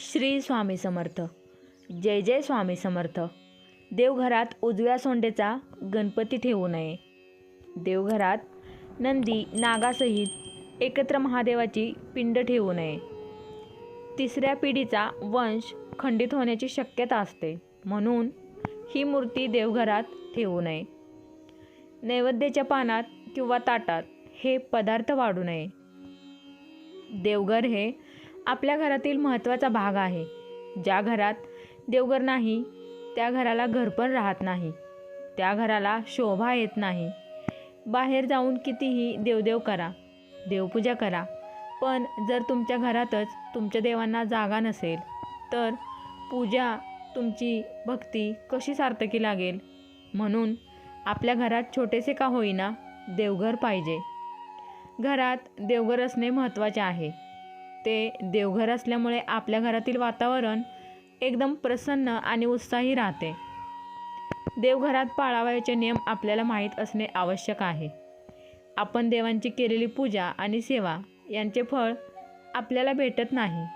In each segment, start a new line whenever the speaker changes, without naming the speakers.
श्री स्वामी समर्थ. जय जय स्वामी समर्थ. देवघरात उजव्या सोंडेचा गणपती ठेवू नये. देवघरात नंदी नागासहित एकत्र महादेवाची पिंड ठेवू नये. तिसऱ्या पिढीचा वंश खंडित होण्याची शक्यता असते. म्हणून ही मूर्ती देवघरात ठेवू नये. नैवेद्याच्या पानात किंवा ताटात हे पदार्थ वाढू नये. देवघर हे आपल्या घरातील महत्त्वाचा भाग आहे. ज्या घरात देवघर नाही त्या घराला घर पण राहत नाही. त्या घराला शोभा येत नाही. बाहेर जाऊन कितीही देवदेव करा देवपूजा करा पण जर तुमच्या घरातच तुमच्या देवांना जागा नसेल तर पूजा तुमची भक्ती कशी सार्थकी लागेल? म्हणून आपल्या घरात छोटेसे का होईना देवघर पाहिजे. घरात देवघर असणे महत्त्वाचे आहे. ते देवघर असल्यामुळे आपल्या घरातील वातावरण एकदम प्रसन्न आणि उत्साही राहते. देवघरात पाळावयाचे नियम आपल्याला माहीत असणे आवश्यक आहे. आपण देवांची केलेली पूजा आणि सेवा यांचे फळ आपल्याला भेटत नाही.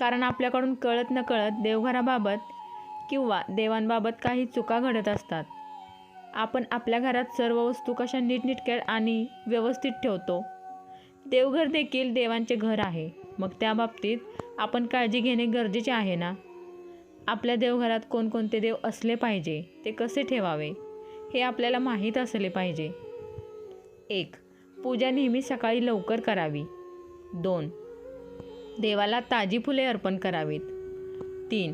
कारण आपल्याकडून कळत न कळत देवघराबाबत किंवा देवांबाबत काही चुका घडत असतात. आपण आपल्या घरात सर्व वस्तू कशा नीटनिटक्या आणि व्यवस्थित ठेवतो देवघर देखील देवांचे घर आहे. मग त्या बाबतीत आपण काळजी घेणे गरजेचे आहे ना? आपल्या देवघरात कोणकोणते देव असले पाहिजे ते कसे ठेवावे हे आपल्याला माहीत असले पाहिजे. एक पूजा नेहमी सकाळी लवकर करावी. दोन देवाला ताजी फुले अर्पण करावीत. तीन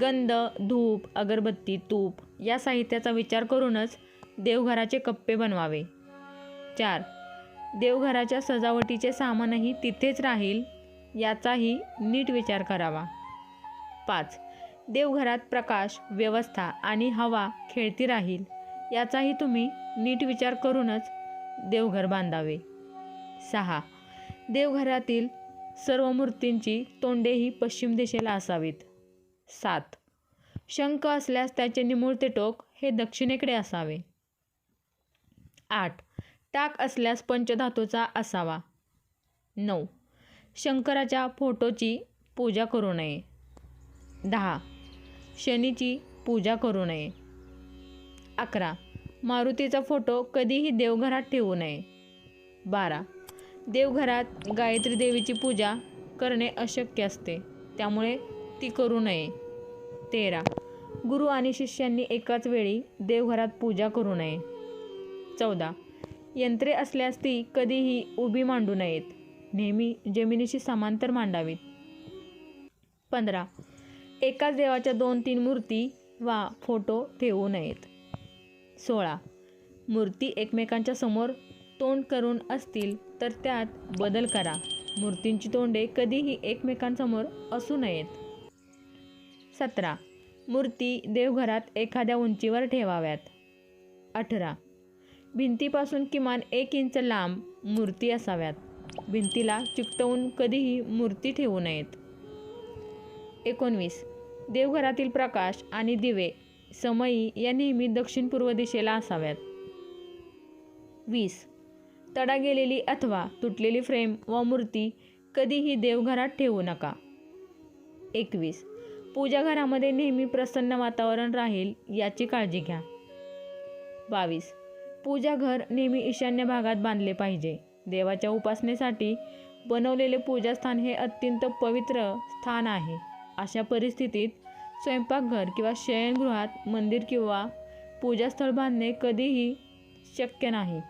गंध धूप अगरबत्ती तूप या साहित्याचा विचार करूनच देवघराचे कप्पे बनवावे. चार देवघराच्या सजावटीचे सामानही तिथेच राहील याचाही नीट विचार करावा. पाच. देवघरात प्रकाश व्यवस्था आणि हवा खेळती राहील याचाही तुम्ही नीट विचार करूनच देवघर बांधावे. सहा. देवघरातील सर्व मूर्तींची तोंडेही पश्चिम दिशेला असावीत. सात. शंख असल्यास त्याचे निमुळते टोक हे दक्षिणेकडे असावे. आठ. टाक असल्यास पंचधातूचा असावा. नऊ. शंकराच्या फोटोची पूजा करू नये. दहा. शनीची पूजा करू नये. अकरा. मारुतीचा फोटो कधीही देवघरात ठेवू नये. बारा. देवघरात गायत्री देवीची पूजा करणे अशक्य असते. त्यामुळे ती करू नये. तेरा. गुरु आणि शिष्यांनी एकाच वेळी देवघरात पूजा करू नये. चौदा. यंत्रे असल्यास ती कधीही उभी मांडू नयेत. नेहमी जमिनीशी समांतर मांडावीत. पंधरा. एकाच देवाच्या दोन तीन मूर्ती वा फोटो ठेवू नयेत. सोळा. मूर्ती एकमेकांच्या समोर तोंड करून असतील तर त्यात बदल करा. मूर्तींची तोंडे कधीही एकमेकांसमोर असू नयेत. सतरा. मूर्ती देवघरात एखाद्या उंचीवर ठेवाव्यात. अठरा. भिंतीपासून किमान एक इंच लांब मूर्ती असाव्यात. भिंतीला चिकटवून कधीही मूर्ती ठेवू नयेत. एकोणवीस. देवघरातील प्रकाश आणि दिवे समयी या नेहमी दक्षिण पूर्व दिशेला असाव्यात. वीस. तडा गेलेली अथवा तुटलेली फ्रेम व मूर्ती कधीही देवघरात ठेवू नका. एकवीस. पूजाघरामध्ये नेहमी प्रसन्न वातावरण राहील याची काळजी घ्या. बावीस. पूजा घर नेहमी ईशान्य भागात बांधले पाहिजे. देवाच्या उपासनेसाठी बनवलेले पूजास्थान हे अत्यंत पवित्र स्थान आहे. अशा परिस्थितीत स्वयंपाकघर किंवा शयनगृहात मंदिर किंवा पूजास्थळ बांधणे कधीही शक्य नाही.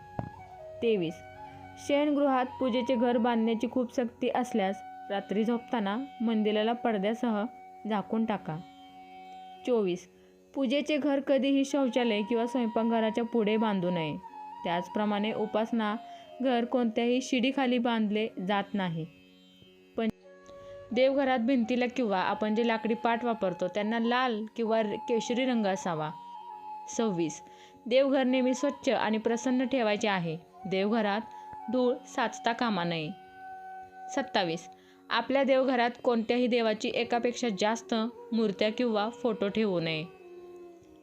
तेवीस. शयनगृहात पूजेचे घर बांधण्याची खूप सक्ती असल्यास रात्री झोपताना मंदिराला पडद्यासह झाकून टाका. चोवीस. पूजेचे घर कधीही शौचालय किंवा स्वयंपाकघराच्या पुढे बांधू नये. त्याचप्रमाणे उपासना घर कोणत्याही शिडीखाली बांधले जात नाही. पण देवघरात भिंतीला किंवा आपण जे लाकडी पाट वापरतो त्यांना लाल किंवा केशरी रंग असावा. सव्वीस. देवघर नेहमी स्वच्छ आणि प्रसन्न ठेवायचे आहे. देवघरात धूळ साचता कामा नये. सत्तावीस. आपल्या देवघरात कोणत्याही देवाची एकापेक्षा जास्त मूर्त्या किंवा फोटो ठेवू नये.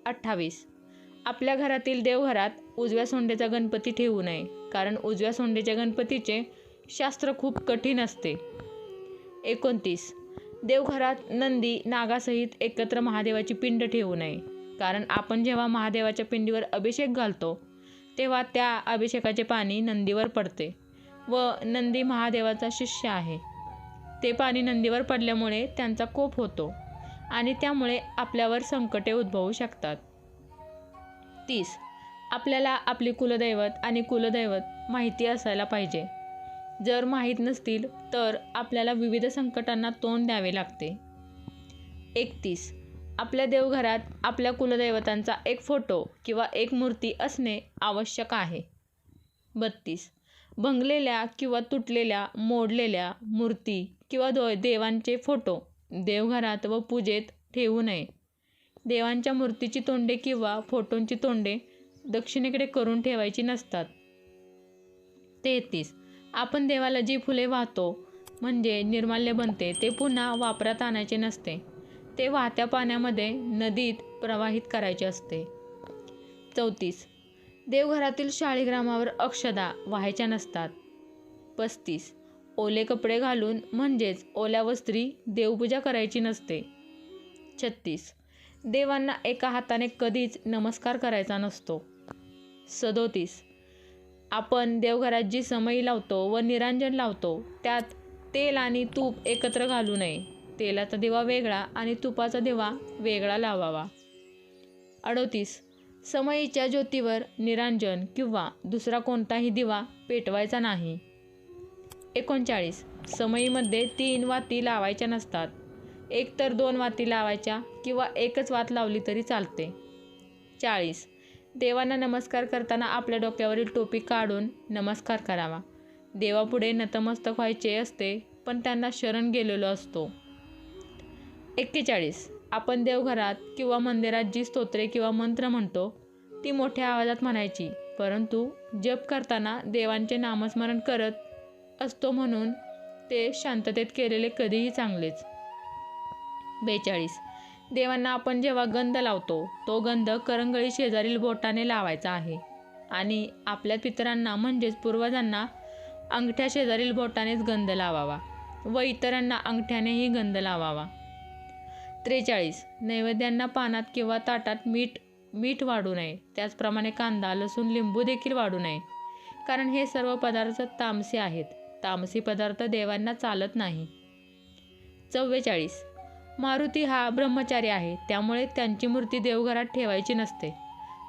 अठ्ठावीस. आपल्या घरातील देवघरात उजव्या सोंडेचा गणपती ठेवू नये कारण उजव्या सोंडेच्या गणपतीचे शास्त्र खूप कठीण असते. एकोणतीस. देवघरात नंदी नागासहित एकत्र महादेवाची पिंड ठेवू नये कारण आपण जेव्हा महादेवाच्या पिंडीवर अभिषेक घालतो तेव्हा त्या अभिषेकाचे पाणी नंदीवर पडते व नंदी महादेवाचा शिष्य आहे. ते पाणी नंदीवर पडल्यामुळे त्यांचा कोप होतो. आणि त्यामुळे आपल्यावर संकटे उद्भवू शकतात. तीस. आपल्याला आपली कुलदैवत आणि कुलदैवत माहिती असायला पाहिजे. जर माहीत नसतील तर आपल्याला विविध संकटांना तोंड द्यावे लागते. एकतीस. आपल्या देवघरात आपल्या कुलदैवतांचा एक फोटो किंवा एक मूर्ती असणे आवश्यक आहे. बत्तीस. भंगलेल्या किंवा तुटलेल्या मोडलेल्या मूर्ती किंवा दो देवांचे फोटो देवघरात व पूजेत ठेवू नये. देवांच्या मूर्तीची तोंडे किंवा फोटोंची तोंडे दक्षिणेकडे करून ठेवायची नसतात. तेहतीस. आपण देवाला जी फुले वाहतो म्हणजे निर्माल्य बनते ते पुन्हा वापरात आणायचे नसते. ते वाहत्या पाण्यामध्ये नदीत प्रवाहित करायचे असते. चौतीस. देवघरातील शाळीग्रामावर अक्षदा व्हायच्या नसतात. पस्तीस. ओले कपडे घालून म्हणजेच ओल्या वस्त्री देवपूजा करायची नसते. छत्तीस. देवांना एका हाताने कधीच नमस्कार करायचा नसतो. सदोतीस. आपण देवघरात जी समई लावतो व निरांजन लावतो त्यात तेल आणि तूप एकत्र घालू नये. तेलाचा दिवा वेगळा आणि तुपाचा दिवा वेगळा लावावा. अडोतीस. समईच्या ज्योतीवर निरांजन किंवा दुसरा कोणताही दिवा पेटवायचा नाही. एकोणचाळीस. समईमध्ये तीन वाती लावायच्या नसतात. एक तर दोन वाती लावायच्या किंवा एकच वात लावली तरी चालते. चाळीस. देवांना नमस्कार करताना आपल्या डोक्यावरील टोपी काढून नमस्कार करावा. देवापुढे नतमस्तक व्हायचे असते पण त्यांना शरण गेलेलो असतो. एक्केचाळीस. आपण देवघरात किंवा मंदिरात जी स्तोत्रे किंवा मंत्र म्हणतो ती मोठ्या आवाजात म्हणायची परंतु जप करताना देवांचे नामस्मरण करत असतो म्हणून ते शांततेत केलेले कधीही चांगलेच. बेचाळीस. देवांना आपण जेव्हा गंध लावतो तो गंध करंगळी शेजारील बोटाने लावायचा आहे. आणि आपल्या पितरांना म्हणजेच पूर्वजांना अंगठ्या शेजारील बोटानेच गंध लावावा व इतरांना अंगठ्यानेही गंध लावावा. त्रेचाळीस. नैवेद्यांना पानात किंवा ताटात मीठ मीठ वाढू नये. त्याचप्रमाणे कांदा लसूण लिंबू देखील वाढू नये. कारण हे सर्व पदार्थ तामसे आहेत. तामसी पदार्थ देवांना चालत नाही. चव्वेचाळीस. मारुती हा ब्रह्मचारी आहे त्यामुळे त्यांची मूर्ती देवघरात ठेवायची नसते.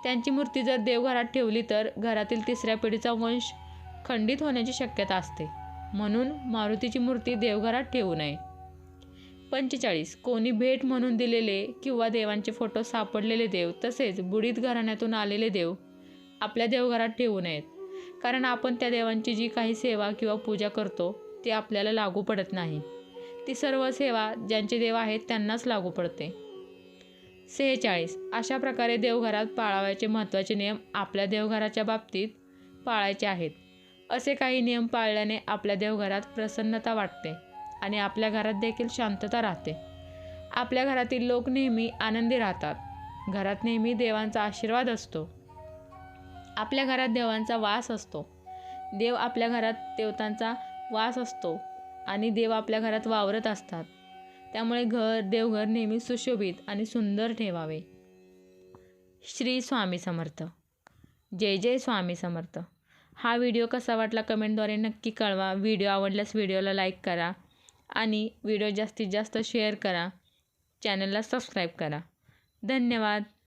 त्यांची मूर्ती जर देवघरात ठेवली तर घरातील तिसऱ्या पिढीचा वंश खंडित होण्याची शक्यता असते. म्हणून मारुतीची मूर्ती देवघरात ठेवू नये. पंचेचाळीस. कोणी भेट म्हणून दिलेले किंवा देवांचे फोटो सापडलेले देव तसेच बुडीत घराण्यातून आलेले देव आपल्या देवघरात ठेवू नयेत. कारण आपण त्या देवांची जी काही सेवा किंवा पूजा करतो ती आपल्याला लागू पडत नाही. ती सर्व सेवा ज्यांचे देव आहेत त्यांनाच लागू पडते. सेहेचाळीस. अशा प्रकारे देवघरात पाळावायचे महत्त्वाचे नियम आपल्या देवघराच्या बाबतीत पाळायचे आहेत. असे काही नियम पाळल्याने आपल्या देवघरात प्रसन्नता वाटते आणि आपल्या घरात देखील शांतता राहते. आपल्या घरातील लोक नेहमी आनंदी राहतात. घरात नेहमी देवांचा आशीर्वाद असतो. आपल्या घरात देवांचा वास असतो. देव आपल्या घरात देवतांचा वास असतो आणि देव आपल्या घरात वावरत असतात. त्यामुळे घर देवघर नेहमी सुशोभित आणि सुंदर ठेवावे. श्री स्वामी समर्थ. जय जय स्वामी समर्थ. हा व्हिडिओ कसा वाटला कमेंटद्वारे नक्की कळवा. व्हिडिओ आवडल्यास व्हिडिओला लाईक करा आणि व्हिडिओ जास्तीत जास्त शेअर करा. चॅनलला सबस्क्राईब करा. धन्यवाद.